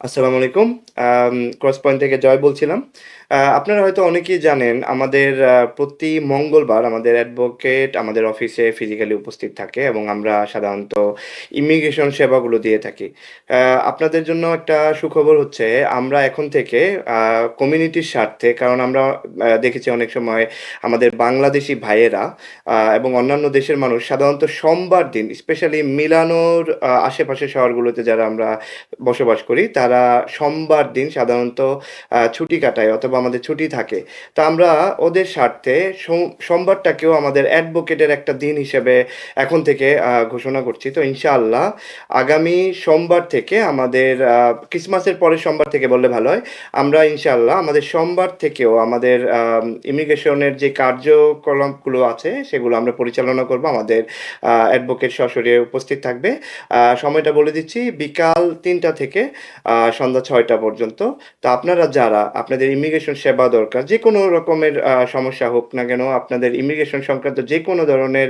আসসালামু আলাইকুম। Cross point থেকে জয় বলছিলাম। আপনারা হয়তো অনেকেই জানেন, আমাদের প্রতি মঙ্গলবার আমাদের অ্যাডভোকেট আমাদের অফিসে ফিজিক্যালি উপস্থিত থাকে এবং আমরা সাধারণত ইমিগ্রেশন সেবাগুলো দিয়ে থাকি। আপনাদের জন্য একটা সুখবর হচ্ছে, আমরা এখন থেকে কমিউনিটির স্বার্থে, কারণ আমরা দেখেছি অনেক সময় আমাদের বাংলাদেশি ভাইয়েরা এবং অন্যান্য দেশের মানুষ সাধারণত সোমবার দিন স্পেশালি মিলানোর, আ, আশেপাশের শহরগুলোতে যারা আমরা বসবাস করি, তারা সোমবার দিন সাধারণত ছুটি কাটায় অথবা আমাদের ছুটি থাকে। তো আমরা ওদের স্বার্থে সোম, সোমবারটাকেও আমাদের অ্যাডভোকেটের একটা দিন হিসেবে এখন থেকে ঘোষণা করছি। তো ইনশাআল্লাহ আগামী সোমবার থেকে আমাদের ক্রিসমাসের পরের সোমবার থেকে বললে ভালো হয়। আমরা ইনশাআল্লাহ আমাদের সোমবার থেকেও আমাদের আম ইমিগ্রেশনের যে কার্যকলাপগুলো আছে সেগুলো আমরা পরিচালনা করব। আমাদের অ্যাডভোকেট সশরীরে উপস্থিত থাকবে। সময়টা বলে দিচ্ছি, বিকাল তিনটা থেকে সন্ধ্যা ছয়টা পর্যন্ত। তো আপনারা যারা আপনাদের ইমিগ্রেশন সেবা দরকার, যেকোনো রকমের সমস্যা হোক না কেন, আপনাদের ইমিগ্রেশন সংক্রান্ত যেকোনো ধরনের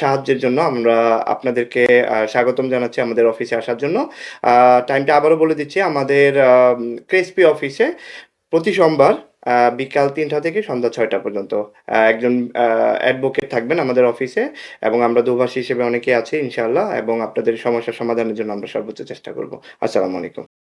সাহায্যের জন্য আমরা আপনাদেরকে স্বাগতম জানাচ্ছি আমাদের অফিসে আসার জন্য। টাইমটা আবারও বলে দিচ্ছি আমাদের ক্রেসপি অফিসে প্রতি সোমবার বিকাল তিনটা থেকে সন্ধ্যা ছয়টা পর্যন্ত। একজন অ্যাডভোকেট থাকবেন আমাদের অফিসে এবং আমরা দোভাষী হিসেবে অনেকেই আছি ইনশাআল্লাহ এবং আপনাদের সমস্যার সমাধানের জন্য আমরা সর্বোচ্চ চেষ্টা করব। আসসালামু আলাইকুম।